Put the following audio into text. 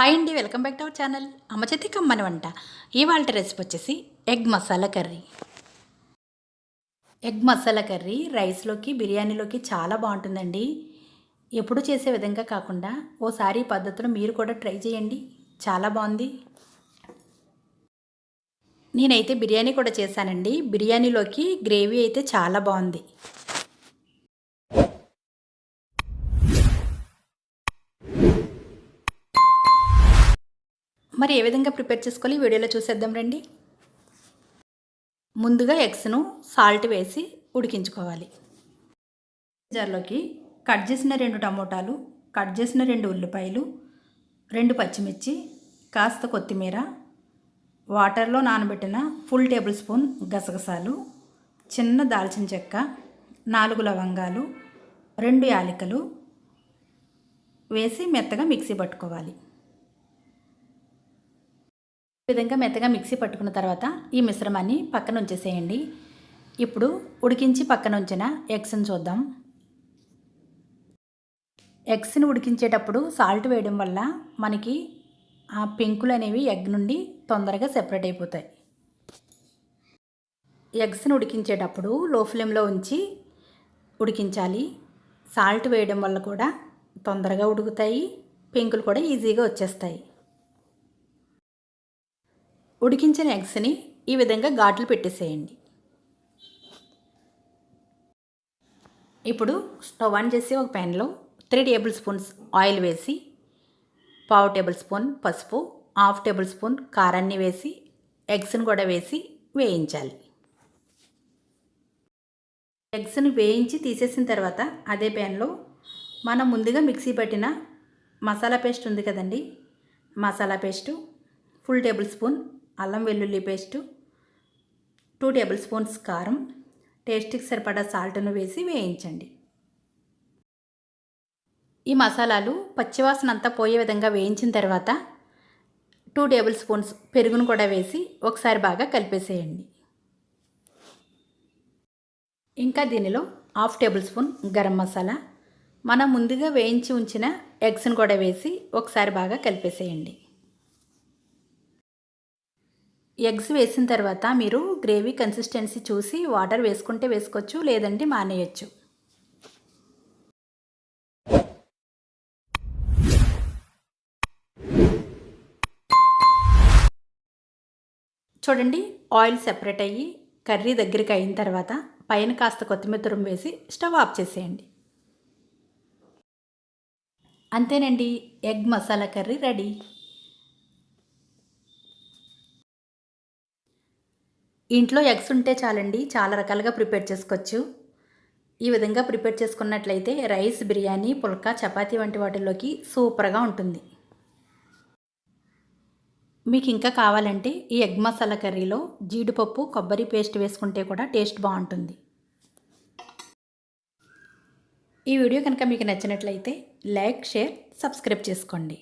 Hi అండి welcome back to our channel. అమ్మ చేతి కమ్మని వంట. ఇవాళ రెసిపీ వచ్చేసి egg masala curry. Egg masala curry రైస్లోకి బిర్యానీలోకి చాలా బాగుంటుందండి. ఎప్పుడు చేసే విధంగా కాకుండా ఓసారి పద్ధతిలో మీరు కూడా ట్రై చేయండి. చాలా బాగుంది. నేనైతే బిర్యానీ కూడా చేశానండి. బిర్యానీలోకి గ్రేవీ అయితే చాలా బాగుంది. మరి ఏ విధంగా ప్రిపేర్ చేసుకోవాలి వీడియోలో చూసేద్దాం రండి. ముందుగా ఎగ్స్ను సాల్ట్ వేసి ఉడికించుకోవాలి. జార్లోకి కట్ చేసిన రెండు టమోటాలు కట్ చేసిన రెండు ఉల్లిపాయలు రెండు పచ్చిమిర్చి కాస్త కొత్తిమీర వాటర్లో నానబెట్టిన ఫుల్ టేబుల్ స్పూన్ గసగసాలు చిన్న దాల్చిన చెక్క నాలుగు లవంగాలు రెండు యాలకులు వేసి మెత్తగా మిక్సీ పట్టుకోవాలి. విధంగా మెత్తగా మిక్సీ పట్టుకున్న తర్వాత ఈ మిశ్రమాన్ని పక్కన ఉంచేసేయండి. ఇప్పుడు ఉడికించి పక్కన ఉంచిన ఎగ్స్ని చూద్దాం. ఎగ్స్ని ఉడికించేటప్పుడు సాల్ట్ వేయడం వల్ల మనకి ఆ పెంకులు అనేవి ఎగ్ నుండి తొందరగా సెపరేట్ అయిపోతాయి. ఎగ్స్ని ఉడికించేటప్పుడు లో ఫ్లేమ్లో ఉంచి ఉడికించాలి. సాల్ట్ వేయడం వల్ల కూడా తొందరగా ఉడుకుతాయి. పెంకులు కూడా ఈజీగా వచ్చేస్తాయి. ఉడికించిన ఎగ్స్ని ఈ విధంగా ఘాట్లు పెట్టేసేయండి. ఇప్పుడు స్టవ్ ఆన్ చేసి ఒక ప్యాన్లో త్రీ టేబుల్ స్పూన్స్ ఆయిల్ వేసి పావు టేబుల్ స్పూన్ పసుపు హాఫ్ టేబుల్ స్పూన్ కారాన్ని వేసి ఎగ్స్ని కూడా వేసి వేయించాలి. ఎగ్స్ని వేయించి తీసేసిన తర్వాత అదే ప్యాన్లో మనం ముందుగా మిక్సీ పట్టిన మసాలా పేస్ట్ ఉంది కదండి masala paste full tablespoon అల్లం వెల్లుల్లి పేస్టు టూ టేబుల్ స్పూన్స్ కారం టేస్ట్కి సరిపడా సాల్ట్ను వేసి వేయించండి. ఈ మసాలాలు పచ్చివాసన అంతా పోయే విధంగా వేయించిన తర్వాత టూ టేబుల్ స్పూన్స్ పెరుగును కూడా వేసి ఒకసారి బాగా కలిపేసేయండి. ఇంకా దీనిలో half tablespoon garam masala మనం ముందుగా వేయించి ఉంచిన ఎగ్స్ను కూడా వేసి ఒకసారి బాగా కలిపేసేయండి. ఎగ్స్ వేసిన తర్వాత మీరు గ్రేవీ కన్సిస్టెన్సీ చూసి వాటర్ వేసుకుంటే వేసుకోవచ్చు లేదంటే మానేయచ్చు. చూడండి ఆయిల్ సెపరేట్ అయ్యి కర్రీ దగ్గరికి అయిన తర్వాత పైన కాస్త కొత్తిమీర తురుము వేసి స్టవ్ ఆఫ్ చేసేయండి. అంతేనండి ఎగ్ మసాలా కర్రీ రెడీ. ఇంట్లో ఎగ్స్ ఉంటే చాలండి చాలా రకాలుగా ప్రిపేర్ చేసుకోవచ్చు. ఈ విధంగా ప్రిపేర్ చేసుకున్నట్లయితే రైస్ బిర్యానీ పుల్కా చపాతీ వంటి వాటిలోకి సూపర్గా ఉంటుంది. మీకు ఇంకా కావాలంటే ఈ ఎగ్ మసాలా కర్రీలో జీడిపప్పు కొబ్బరి పేస్ట్ వేసుకుంటే కూడా టేస్ట్ బాగుంటుంది. ఈ వీడియో కనుక మీకు నచ్చినట్లయితే లైక్ షేర్ సబ్స్క్రైబ్ చేసుకోండి.